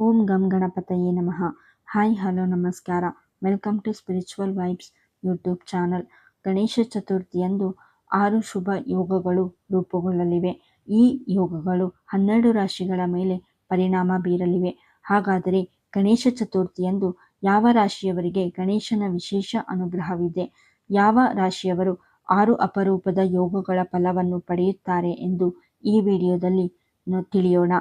ಓಂ ಗಂ ಗಣಪತಯೇ ನಮಃ. ಹಾಯ್, ಹಲೋ, ನಮಸ್ಕಾರ. Welcome to spiritual vibes YouTube channel. Ganesha ಚತುರ್ಥಿಯಂದು ಆರು ಶುಭ ಯೋಗಗಳು ರೂಪುಗೊಳ್ಳಲಿವೆ. ಈ ಯೋಗಗಳು ಹನ್ನೆರಡು ರಾಶಿಗಳ ಮೇಲೆ ಪರಿಣಾಮ ಬೀರಲಿವೆ. ಹಾಗಾದರೆ ಗಣೇಶ ಚತುರ್ಥಿಯಂದು ಯಾವ ರಾಶಿಯವರಿಗೆ ಗಣೇಶನ ವಿಶೇಷ ಅನುಗ್ರಹವಿದೆ? ಯಾವ ರಾಶಿಯವರು ಆರು ಅಪರೂಪದ ಯೋಗಗಳ ಫಲವನ್ನು ಪಡೆಯುತ್ತಾರೆ ಎಂದು ಈ ವಿಡಿಯೋದಲ್ಲಿ ತಿಳಿಯೋಣ.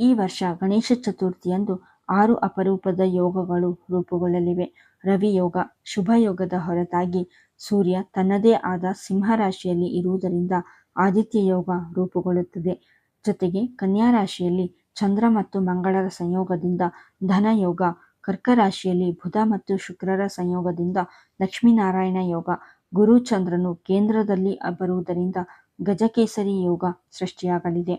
ಈ ವರ್ಷ ಗಣೇಶ ಚತುರ್ಥಿಯಂದು ಆರು ಅಪರೂಪದ ಯೋಗಗಳು ರೂಪುಗೊಳ್ಳಲಿವೆ. ರವಿ ಯೋಗ, ಶುಭ ಯೋಗದ ಹೊರತಾಗಿ ಸೂರ್ಯ ತನ್ನದೇ ಆದ ಸಿಂಹ ರಾಶಿಯಲ್ಲಿ ಇರುವುದರಿಂದ ಆದಿತ್ಯ ಯೋಗ ರೂಪುಗೊಳ್ಳುತ್ತದೆ. ಜೊತೆಗೆ ಕನ್ಯಾ ರಾಶಿಯಲ್ಲಿ ಚಂದ್ರ ಮತ್ತು ಮಂಗಳರ ಸಂಯೋಗದಿಂದ ಧನ ಯೋಗ, ಕರ್ಕ ರಾಶಿಯಲ್ಲಿ ಬುಧ ಮತ್ತು ಶುಕ್ರರ ಸಂಯೋಗದಿಂದ ಲಕ್ಷ್ಮೀನಾರಾಯಣ ಯೋಗ, ಗುರು ಚಂದ್ರನು ಕೇಂದ್ರದಲ್ಲಿ ಬರುವುದರಿಂದ ಗಜಕೇಸರಿ ಯೋಗ ಸೃಷ್ಟಿಯಾಗಲಿದೆ.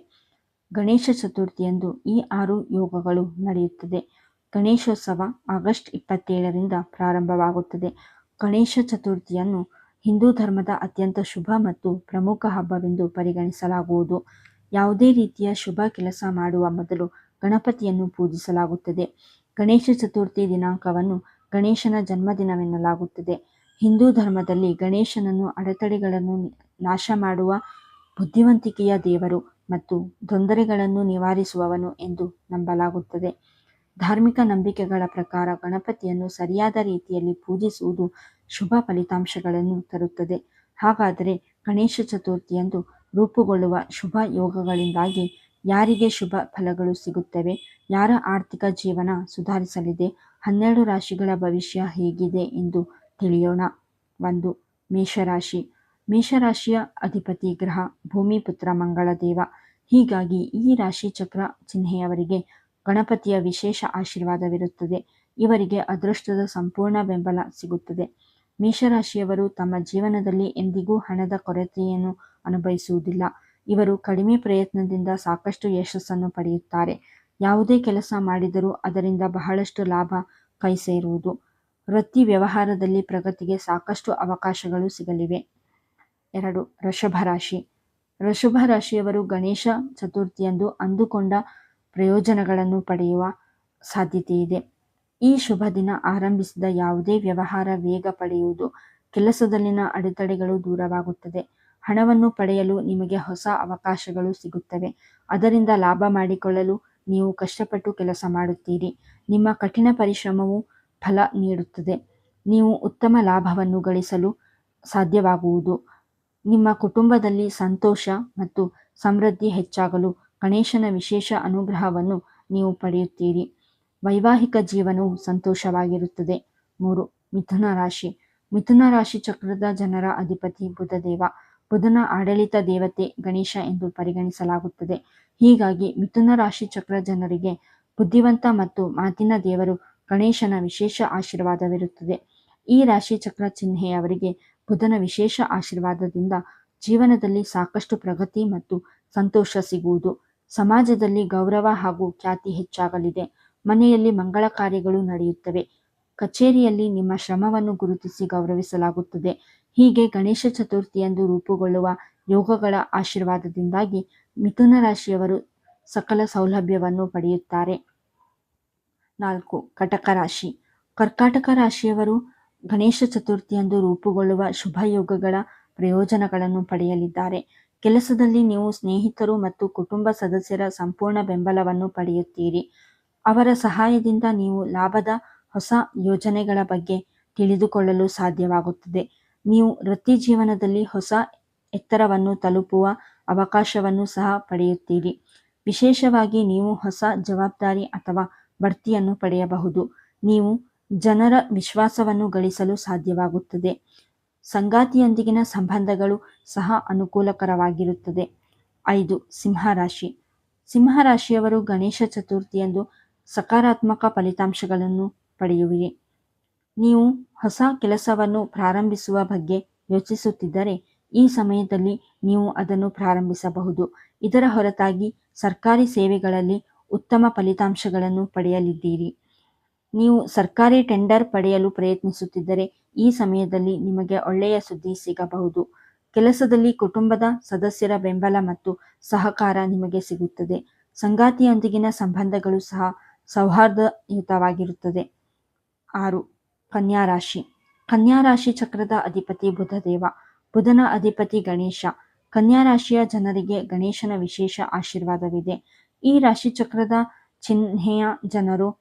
ಗಣೇಶ ಚತುರ್ಥಿಯಂದು ಈ ಆರು ಯೋಗಗಳು ನಡೆಯುತ್ತದೆ. ಗಣೇಶೋತ್ಸವ ಆಗಸ್ಟ್ ಇಪ್ಪತ್ತೇಳರಿಂದ ಪ್ರಾರಂಭವಾಗುತ್ತದೆ. ಗಣೇಶ ಚತುರ್ಥಿಯನ್ನು ಹಿಂದೂ ಧರ್ಮದ ಅತ್ಯಂತ ಶುಭ ಮತ್ತು ಪ್ರಮುಖ ಹಬ್ಬವೆಂದು ಪರಿಗಣಿಸಲಾಗುವುದು. ಯಾವುದೇ ರೀತಿಯ ಶುಭ ಕೆಲಸ ಮಾಡುವ ಮೊದಲು ಗಣಪತಿಯನ್ನು ಪೂಜಿಸಲಾಗುತ್ತದೆ. ಗಣೇಶ ಚತುರ್ಥಿ ದಿನಾಂಕವನ್ನು ಗಣೇಶನ ಜನ್ಮದಿನವೆನ್ನಲಾಗುತ್ತದೆ. ಹಿಂದೂ ಧರ್ಮದಲ್ಲಿ ಗಣೇಶನನ್ನು ಅಡೆತಡೆಗಳನ್ನು ನಾಶ ಮಾಡುವ ಬುದ್ಧಿವಂತಿಕೆಯ ದೇವರು ಮತ್ತು ತೊಂದರೆಗಳನ್ನು ನಿವಾರಿಸುವವನು ಎಂದು ನಂಬಲಾಗುತ್ತದೆ. ಧಾರ್ಮಿಕ ನಂಬಿಕೆಗಳ ಪ್ರಕಾರ ಗಣಪತಿಯನ್ನು ಸರಿಯಾದ ರೀತಿಯಲ್ಲಿ ಪೂಜಿಸುವುದು ಶುಭ ಫಲಿತಾಂಶಗಳನ್ನು ತರುತ್ತದೆ. ಹಾಗಾದರೆ ಗಣೇಶ ಚತುರ್ಥಿಯಂದು ರೂಪುಗೊಳ್ಳುವ ಶುಭ ಯೋಗಗಳಿಂದಾಗಿ ಯಾರಿಗೆ ಶುಭ ಫಲಗಳು ಸಿಗುತ್ತವೆ? ಯಾರ ಆರ್ಥಿಕ ಜೀವನ ಸುಧಾರಿಸಲಿದೆ? ಹನ್ನೆರಡು ರಾಶಿಗಳ ಭವಿಷ್ಯ ಹೇಗಿದೆ ಎಂದು ತಿಳಿಯೋಣ. ಒಂದು, ಮೇಷರಾಶಿ. ಮೇಷರಾಶಿಯ ಅಧಿಪತಿ ಗ್ರಹ ಭೂಮಿಪುತ್ರ ಮಂಗಳ ದೇವ ಹೀಗಾಗಿ ಈ ರಾಶಿ ಚಕ್ರ ಚಿಹ್ನೆಯವರಿಗೆ ಗಣಪತಿಯ ವಿಶೇಷ ಆಶೀರ್ವಾದವಿರುತ್ತದೆ. ಇವರಿಗೆ ಅದೃಷ್ಟದ ಸಂಪೂರ್ಣ ಬೆಂಬಲ ಸಿಗುತ್ತದೆ. ಮೇಷರಾಶಿಯವರು ತಮ್ಮ ಜೀವನದಲ್ಲಿ ಎಂದಿಗೂ ಹಣದ ಕೊರತೆಯನ್ನು ಅನುಭವಿಸುವುದಿಲ್ಲ. ಇವರು ಕಡಿಮೆ ಪ್ರಯತ್ನದಿಂದ ಸಾಕಷ್ಟು ಯಶಸ್ಸನ್ನು ಪಡೆಯುತ್ತಾರೆ. ಯಾವುದೇ ಕೆಲಸ ಮಾಡಿದರೂ ಅದರಿಂದ ಬಹಳಷ್ಟು ಲಾಭ ಕೈ ಸೇರುವುದು ವೃತ್ತಿ ವ್ಯವಹಾರದಲ್ಲಿ ಪ್ರಗತಿಗೆ ಸಾಕಷ್ಟು ಅವಕಾಶಗಳು ಸಿಗಲಿವೆ. ಎರಡು ವೃಷಭ ರಾಶಿ. ವೃಷಭ ರಾಶಿಯವರು ಗಣೇಶ ಚತುರ್ಥಿಯಂದು ಅಂದುಕೊಂಡ ಪ್ರಯೋಜನಗಳನ್ನು ಪಡೆಯುವ ಸಾಧ್ಯತೆ ಇದೆ ಈ ಶುಭ ದಿನ ಆರಂಭಿಸಿದ ಯಾವುದೇ ವ್ಯವಹಾರ ವೇಗ ಪಡೆಯುವುದು ಕೆಲಸದಲ್ಲಿನ ಅಡೆತಡೆಗಳು ದೂರವಾಗುತ್ತದೆ. ಹಣವನ್ನು ಪಡೆಯಲು ನಿಮಗೆ ಹೊಸ ಅವಕಾಶಗಳು ಸಿಗುತ್ತವೆ. ಅದರಿಂದ ಲಾಭ ಮಾಡಿಕೊಳ್ಳಲು ನೀವು ಕಷ್ಟಪಟ್ಟು ಕೆಲಸ ಮಾಡುತ್ತೀರಿ. ನಿಮ್ಮ ಕಠಿಣ ಪರಿಶ್ರಮವು ಫಲ ನೀಡುತ್ತದೆ. ನೀವು ಉತ್ತಮ ಲಾಭವನ್ನು ಗಳಿಸಲು ಸಾಧ್ಯವಾಗುವುದು. ನಿಮ್ಮ ಕುಟುಂಬದಲ್ಲಿ ಸಂತೋಷ ಮತ್ತು ಸಮೃದ್ಧಿ ಹೆಚ್ಚಾಗಲು ಗಣೇಶನ ವಿಶೇಷ ಅನುಗ್ರಹವನ್ನು ನೀವು ಪಡೆಯುತ್ತೀರಿ. ವೈವಾಹಿಕ ಜೀವನವು ಸಂತೋಷವಾಗಿರುತ್ತದೆ. ಮೂರು, ಮಿಥುನ ರಾಶಿ. ಮಿಥುನ ರಾಶಿ ಚಕ್ರದ ಜನರ ಅಧಿಪತಿ ಬುಧದೇವ. ಬುಧನ ಆಡಳಿತ ದೇವತೆ ಗಣೇಶ ಎಂದು ಪರಿಗಣಿಸಲಾಗುತ್ತದೆ. ಹೀಗಾಗಿ ಮಿಥುನ ರಾಶಿ ಚಕ್ರ ಜನರಿಗೆ ಬುದ್ಧಿವಂತ ಮತ್ತು ಮಾತಿನ ದೇವರು ಗಣೇಶನ ವಿಶೇಷ ಆಶೀರ್ವಾದವಿರುತ್ತದೆ. ಈ ರಾಶಿ ಚಕ್ರ ಚಿಹ್ನೆಯವರಿಗೆ ಬುಧನ ವಿಶೇಷ ಆಶೀರ್ವಾದದಿಂದ ಜೀವನದಲ್ಲಿ ಸಾಕಷ್ಟು ಪ್ರಗತಿ ಮತ್ತು ಸಂತೋಷ ಸಿಗುವುದು. ಸಮಾಜದಲ್ಲಿ ಗೌರವ ಹಾಗೂ ಖ್ಯಾತಿ ಹೆಚ್ಚಾಗಲಿದೆ. ಮನೆಯಲ್ಲಿ ಮಂಗಳ ಕಾರ್ಯಗಳು ನಡೆಯುತ್ತವೆ. ಕಚೇರಿಯಲ್ಲಿ ನಿಮ್ಮ ಶ್ರಮವನ್ನು ಗುರುತಿಸಿ ಗೌರವಿಸಲಾಗುತ್ತದೆ. ಹೀಗೆ ಗಣೇಶ ಚತುರ್ಥಿಯಂದು ರೂಪುಗೊಳ್ಳುವ ಯೋಗಗಳ ಆಶೀರ್ವಾದದಿಂದಾಗಿ ಮಿಥುನ ರಾಶಿಯವರು ಸಕಲ ಸೌಲಭ್ಯವನ್ನು ಪಡೆಯುತ್ತಾರೆ. ನಾಲ್ಕು, ಕಟಕ ರಾಶಿ. ಕರ್ಕಾಟಕ ರಾಶಿಯವರು ಗಣೇಶ ಚತುರ್ಥಿಯಂದು ರೂಪುಗೊಳ್ಳುವ ಶುಭಯೋಗಗಳ ಪ್ರಯೋಜನಗಳನ್ನು ಪಡೆಯಲಿದ್ದಾರೆ. ಕೆಲಸದಲ್ಲಿ ನೀವು ಸ್ನೇಹಿತರು ಮತ್ತು ಕುಟುಂಬ ಸದಸ್ಯರ ಸಂಪೂರ್ಣ ಬೆಂಬಲವನ್ನು ಪಡೆಯುತ್ತೀರಿ. ಅವರ ಸಹಾಯದಿಂದ ನೀವು ಲಾಭದ ಹೊಸ ಯೋಜನೆಗಳ ಬಗ್ಗೆ ತಿಳಿದುಕೊಳ್ಳಲು ಸಾಧ್ಯವಾಗುತ್ತದೆ. ನೀವು ವೃತ್ತಿ ಜೀವನದಲ್ಲಿ ಹೊಸ ಎತ್ತರವನ್ನು ತಲುಪುವ ಅವಕಾಶವನ್ನು ಸಹ ಪಡೆಯುತ್ತೀರಿ. ವಿಶೇಷವಾಗಿ ನೀವು ಹೊಸ ಜವಾಬ್ದಾರಿ ಅಥವಾ ಬಡ್ತಿಯನ್ನು ಪಡೆಯಬಹುದು. ನೀವು ಜನರ ವಿಶ್ವಾಸವನ್ನು ಗಳಿಸಲು ಸಾಧ್ಯವಾಗುತ್ತದೆ. ಸಂಗಾತಿಯೊಂದಿಗಿನ ಸಂಬಂಧಗಳು ಸಹ ಅನುಕೂಲಕರವಾಗಿರುತ್ತದೆ. ಐದು, ಸಿಂಹರಾಶಿ. ಸಿಂಹರಾಶಿಯವರು ಗಣೇಶ ಚತುರ್ಥಿಯಂದು ಸಕಾರಾತ್ಮಕ ಫಲಿತಾಂಶಗಳನ್ನು ಪಡೆಯುವಿರಿ. ನೀವು ಹೊಸ ಕೆಲಸವನ್ನು ಪ್ರಾರಂಭಿಸುವ ಬಗ್ಗೆ ಯೋಚಿಸುತ್ತಿದ್ದರೆ ಈ ಸಮಯದಲ್ಲಿ ನೀವು ಅದನ್ನು ಪ್ರಾರಂಭಿಸಬಹುದು. ಇದರ ಹೊರತಾಗಿ ಸರ್ಕಾರಿ ಸೇವೆಗಳಲ್ಲಿ ಉತ್ತಮ ಫಲಿತಾಂಶಗಳನ್ನು ಪಡೆಯಲಿದ್ದೀರಿ. ನೀವು ಸರ್ಕಾರಿ ಟೆಂಡರ್ ಪಡೆಯಲು ಪ್ರಯತ್ನಿಸುತ್ತಿದ್ದರೆ ಈ ಸಮಯದಲ್ಲಿ ನಿಮಗೆ ಒಳ್ಳೆಯ ಸುದ್ದಿ ಸಿಗಬಹುದು. ಕೆಲಸದಲ್ಲಿ ಕುಟುಂಬದ ಸದಸ್ಯರ ಬೆಂಬಲ ಮತ್ತು ಸಹಕಾರ ನಿಮಗೆ ಸಿಗುತ್ತದೆ. ಸಂಗಾತಿಯೊಂದಿಗಿನ ಸಂಬಂಧಗಳು ಸಹ ಸೌಹಾರ್ದಯುತವಾಗಿರುತ್ತದೆ. ಆರು, ಕನ್ಯಾ ರಾಶಿ. ಕನ್ಯಾ ರಾಶಿ ಚಕ್ರದ ಅಧಿಪತಿ ಬುಧದೇವ. ಬುಧನ ಅಧಿಪತಿ ಗಣೇಶ. ಕನ್ಯಾ ರಾಶಿಯ ಜನರಿಗೆ ಗಣೇಶನ ವಿಶೇಷ ಆಶೀರ್ವಾದವಿದೆ. ಈ ರಾಶಿ ಚಕ್ರದ ಚಿಹ್ನೆಯ ಜನರು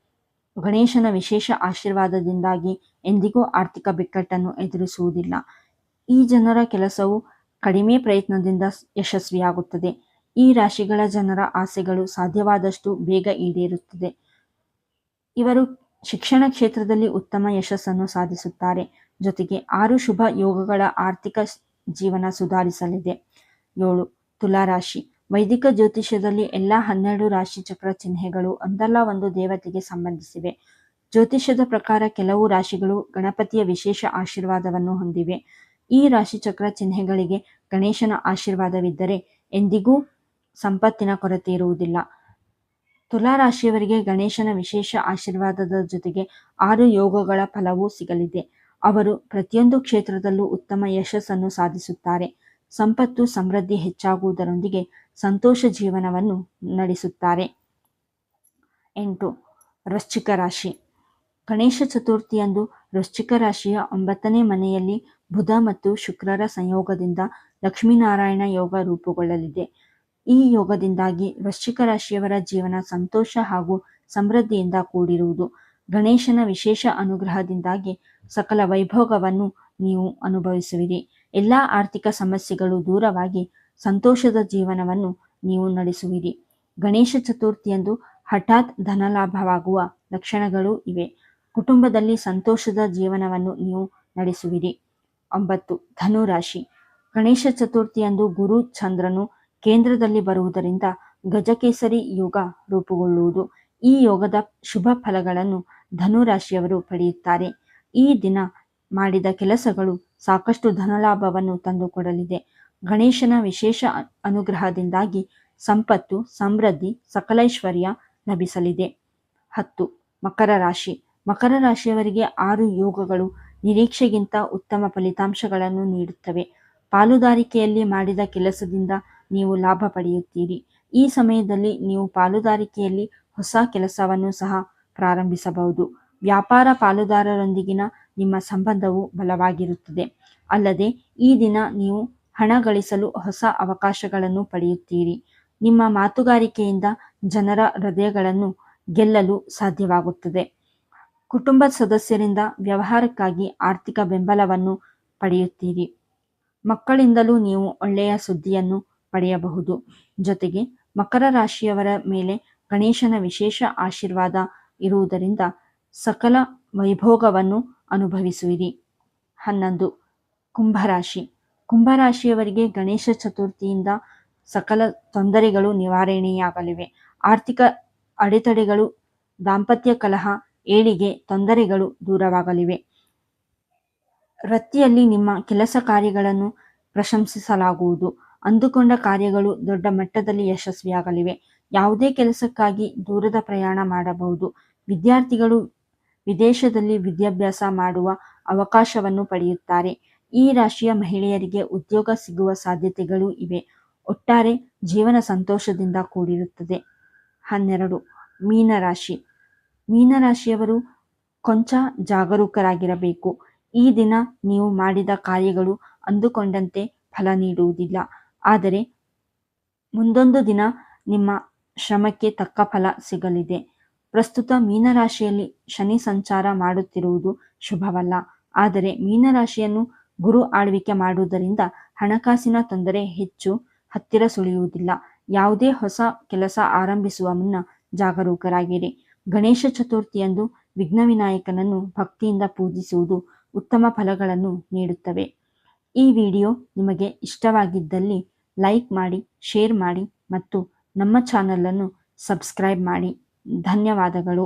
ಗಣೇಶನ ವಿಶೇಷ ಆಶೀರ್ವಾದದಿಂದಾಗಿ ಎಂದಿಗೂ ಆರ್ಥಿಕ ಬಿಕ್ಕಟ್ಟನ್ನು ಎದುರಿಸುವುದಿಲ್ಲ. ಈ ಜನರ ಕೆಲಸವು ಕಡಿಮೆ ಪ್ರಯತ್ನದಿಂದ ಯಶಸ್ವಿಯಾಗುತ್ತದೆ. ಈ ರಾಶಿಗಳ ಜನರ ಆಸೆಗಳು ಸಾಧ್ಯವಾದಷ್ಟು ಬೇಗ ಈಡೇರುತ್ತದೆ. ಇವರು ಶಿಕ್ಷಣ ಕ್ಷೇತ್ರದಲ್ಲಿ ಉತ್ತಮ ಯಶಸ್ಸನ್ನು ಸಾಧಿಸುತ್ತಾರೆ. ಜೊತೆಗೆ ಆರು ಶುಭ ಯೋಗಗಳ ಆರ್ಥಿಕ ಜೀವನ ಸುಧಾರಿಸಲಿದೆ. ಏಳು, ತುಲಾರಾಶಿ. ವೈದಿಕ ಜ್ಯೋತಿಷ್ಯದಲ್ಲಿ ಎಲ್ಲ ಹನ್ನೆರಡು ರಾಶಿ ಚಕ್ರ ಚಿಹ್ನೆಗಳು ಒಂದಲ್ಲ ಒಂದು ದೇವತೆಗೆ ಸಂಬಂಧಿಸಿವೆ. ಜ್ಯೋತಿಷ್ಯದ ಪ್ರಕಾರ ಕೆಲವು ರಾಶಿಗಳು ಗಣಪತಿಯ ವಿಶೇಷ ಆಶೀರ್ವಾದವನ್ನು ಹೊಂದಿವೆ. ಈ ರಾಶಿ ಚಕ್ರ ಚಿಹ್ನೆಗಳಿಗೆ ಗಣೇಶನ ಆಶೀರ್ವಾದವಿದ್ದರೆ ಎಂದಿಗೂ ಸಂಪತ್ತಿನ ಕೊರತೆ ಇರುವುದಿಲ್ಲ. ತುಲಾ ರಾಶಿಯವರಿಗೆ ಗಣೇಶನ ವಿಶೇಷ ಆಶೀರ್ವಾದದ ಜೊತೆಗೆ ಆರು ಯೋಗಗಳ ಫಲವೂ ಸಿಗಲಿದೆ. ಅವರು ಪ್ರತಿಯೊಂದು ಕ್ಷೇತ್ರದಲ್ಲೂ ಉತ್ತಮ ಯಶಸ್ಸನ್ನು ಸಾಧಿಸುತ್ತಾರೆ. ಸಂಪತ್ತು ಸಮೃದ್ಧಿ ಹೆಚ್ಚಾಗುವುದರೊಂದಿಗೆ ಸಂತೋಷ ಜೀವನವನ್ನು ನಡೆಸುತ್ತಾರೆ. ಎಂಟು, ವೃಶ್ಚಿಕ ರಾಶಿ. ಗಣೇಶ ಚತುರ್ಥಿಯಂದು ವೃಶ್ಚಿಕ ರಾಶಿಯ ಒಂಬತ್ತನೇ ಮನೆಯಲ್ಲಿ ಬುಧ ಮತ್ತು ಶುಕ್ರರ ಸಂಯೋಗದಿಂದ ಲಕ್ಷ್ಮೀನಾರಾಯಣ ಯೋಗ ರೂಪುಗೊಳ್ಳಲಿದೆ. ಈ ಯೋಗದಿಂದಾಗಿ ವೃಶ್ಚಿಕ ರಾಶಿಯವರ ಜೀವನ ಸಂತೋಷ ಹಾಗೂ ಸಮೃದ್ಧಿಯಿಂದ ಕೂಡಿರುವುದು. ಗಣೇಶನ ವಿಶೇಷ ಅನುಗ್ರಹದಿಂದಾಗಿ ಸಕಲ ವೈಭೋಗವನ್ನು ನೀವು ಅನುಭವಿಸುವಿರಿ. ಎಲ್ಲ ಆರ್ಥಿಕ ಸಮಸ್ಯೆಗಳು ದೂರವಾಗಿ ಸಂತೋಷದ ಜೀವನವನ್ನು ನೀವು ನಡೆಸುವಿರಿ. ಗಣೇಶ ಚತುರ್ಥಿಯಂದು ಹಠಾತ್ ಧನಲಾಭವಾಗುವ ಲಕ್ಷಣಗಳು ಇವೆ. ಕುಟುಂಬದಲ್ಲಿ ಸಂತೋಷದ ಜೀವನವನ್ನು ನೀವು ನಡೆಸುವಿರಿ. ಒಂಬತ್ತು, ಧನುರಾಶಿ. ಗಣೇಶ ಚತುರ್ಥಿಯಂದು ಗುರು ಚಂದ್ರನು ಕೇಂದ್ರದಲ್ಲಿ ಬರುವುದರಿಂದ ಗಜಕೇಸರಿ ಯೋಗ ರೂಪುಗೊಳ್ಳುವುದು. ಈ ಯೋಗದ ಶುಭ ಫಲಗಳನ್ನು ಧನುರಾಶಿಯವರು ಪಡೆಯುತ್ತಾರೆ. ಈ ದಿನ ಮಾಡಿದ ಕೆಲಸಗಳು ಸಾಕಷ್ಟು ಧನಲಾಭವನ್ನು ತಂದುಕೊಡಲಿದೆ. ಗಣೇಶನ ವಿಶೇಷ ಅನುಗ್ರಹದಿಂದಾಗಿ ಸಂಪತ್ತು, ಸಮೃದ್ಧಿ, ಸಕಲೈಶ್ವರ್ಯ ಲಭಿಸಲಿದೆ. ಹತ್ತು, ಮಕರ ರಾಶಿ. ಮಕರ ರಾಶಿಯವರಿಗೆ ಆರು ಯೋಗಗಳು ನಿರೀಕ್ಷೆಗಿಂತ ಉತ್ತಮ ಫಲಿತಾಂಶಗಳನ್ನು ನೀಡುತ್ತವೆ. ಪಾಲುದಾರಿಕೆಯಲ್ಲಿ ಮಾಡಿದ ಕೆಲಸದಿಂದ ನೀವು ಲಾಭ ಪಡೆಯುತ್ತೀರಿ. ಈ ಸಮಯದಲ್ಲಿ ನೀವು ಪಾಲುದಾರಿಕೆಯಲ್ಲಿ ಹೊಸ ಕೆಲಸವನ್ನು ಸಹ ಪ್ರಾರಂಭಿಸಬಹುದು. ವ್ಯಾಪಾರ ಪಾಲುದಾರರೊಂದಿಗಿನ ನಿಮ್ಮ ಸಂಬಂಧವು ಬಲವಾಗಿರುತ್ತದೆ. ಅಲ್ಲದೆ, ಈ ದಿನ ನೀವು ಹಣ ಗಳಿಸಲು ಹೊಸ ಅವಕಾಶಗಳನ್ನು ಪಡೆಯುತ್ತೀರಿ. ನಿಮ್ಮ ಮಾತುಗಾರಿಕೆಯಿಂದ ಜನರ ಹೃದಯಗಳನ್ನು ಗೆಲ್ಲಲು ಸಾಧ್ಯವಾಗುತ್ತದೆ. ಕುಟುಂಬ ಸದಸ್ಯರಿಂದ ವ್ಯವಹಾರಕ್ಕಾಗಿ ಆರ್ಥಿಕ ಬೆಂಬಲವನ್ನು ಪಡೆಯುತ್ತೀರಿ. ಮಕ್ಕಳಿಂದಲೂ ನೀವು ಒಳ್ಳೆಯ ಸುದ್ದಿಯನ್ನು ಪಡೆಯಬಹುದು. ಜೊತೆಗೆ, ಮಕರ ರಾಶಿಯವರ ಮೇಲೆ ಗಣೇಶನ ವಿಶೇಷ ಆಶೀರ್ವಾದ ಇರುವುದರಿಂದ ಸಕಲ ವೈಭೋಗವನ್ನು ಅನುಭವಿಸುವಿರಿ. ಹನ್ನೊಂದು, ಕುಂಭರಾಶಿ. ಕುಂಭರಾಶಿಯವರಿಗೆ ಗಣೇಶ ಚತುರ್ಥಿಯಿಂದ ಸಕಲ ತೊಂದರೆಗಳು ನಿವಾರಣೆಯಾಗಲಿವೆ. ಆರ್ಥಿಕ ಅಡೆತಡೆಗಳು, ದಾಂಪತ್ಯ ಕಲಹ, ಏಳಿಗೆ ತೊಂದರೆಗಳು ದೂರವಾಗಲಿವೆ. ವೃತ್ತಿಯಲ್ಲಿ ನಿಮ್ಮ ಕೆಲಸ ಕಾರ್ಯಗಳನ್ನು ಪ್ರಶಂಸಿಸಲಾಗುವುದು. ಅಂದುಕೊಂಡ ಕಾರ್ಯಗಳು ದೊಡ್ಡ ಮಟ್ಟದಲ್ಲಿ ಯಶಸ್ವಿಯಾಗಲಿವೆ. ಯಾವುದೇ ಕೆಲಸಕ್ಕಾಗಿ ದೂರದ ಪ್ರಯಾಣ ಮಾಡಬಹುದು. ವಿದ್ಯಾರ್ಥಿಗಳು ವಿದೇಶದಲ್ಲಿ ವಿದ್ಯಾಭ್ಯಾಸ ಮಾಡುವ ಅವಕಾಶವನ್ನು ಪಡೆಯುತ್ತಾರೆ. ಈ ರಾಶಿಯ ಮಹಿಳೆಯರಿಗೆ ಉದ್ಯೋಗ ಸಿಗುವ ಸಾಧ್ಯತೆಗಳು ಇವೆ. ಒಟ್ಟಾರೆ ಜೀವನ ಸಂತೋಷದಿಂದ ಕೂಡಿರುತ್ತದೆ. ಹನ್ನೆರಡು, ಮೀನರಾಶಿ. ಮೀನರಾಶಿಯವರು ಕೊಂಚ ಜಾಗರೂಕರಾಗಿರಬೇಕು. ಈ ದಿನ ನೀವು ಮಾಡಿದ ಕಾರ್ಯಗಳು ಅಂದುಕೊಂಡಂತೆ ಫಲ ನೀಡುವುದಿಲ್ಲ. ಆದರೆ ಮುಂದೊಂದು ದಿನ ನಿಮ್ಮ ಶ್ರಮಕ್ಕೆ ತಕ್ಕ ಫಲ ಸಿಗಲಿದೆ. ಪ್ರಸ್ತುತ ಮೀನರಾಶಿಯಲ್ಲಿ ಶನಿ ಸಂಚಾರ ಮಾಡುತ್ತಿರುವುದು ಶುಭವಲ್ಲ. ಆದರೆ ಮೀನರಾಶಿಯನ್ನು ಗುರು ಆಳ್ವಿಕೆ ಮಾಡುವುದರಿಂದ ಹಣಕಾಸಿನ ತೊಂದರೆ ಹೆಚ್ಚು, ಹತ್ತಿರ ಸುಳಿಯುವುದಿಲ್ಲ. ಯಾವುದೇ ಹೊಸ ಕೆಲಸ ಆರಂಭಿಸುವ ಮುನ್ನ ಜಾಗರೂಕರಾಗಿರಿ. ಗಣೇಶ ಚತುರ್ಥಿಯಂದು ವಿಘ್ನ ವಿನಾಯಕನನ್ನು ಭಕ್ತಿಯಿಂದ ಪೂಜಿಸುವುದು ಉತ್ತಮ ಫಲಗಳನ್ನು ನೀಡುತ್ತವೆ. ಈ ವಿಡಿಯೋ ನಿಮಗೆ ಇಷ್ಟವಾಗಿದ್ದಲ್ಲಿ ಲೈಕ್ ಮಾಡಿ, ಶೇರ್ ಮಾಡಿ ಮತ್ತು ನಮ್ಮ ಚಾನಲನ್ನು ಸಬ್ಸ್ಕ್ರೈಬ್ ಮಾಡಿ. ಧನ್ಯವಾದಗಳು.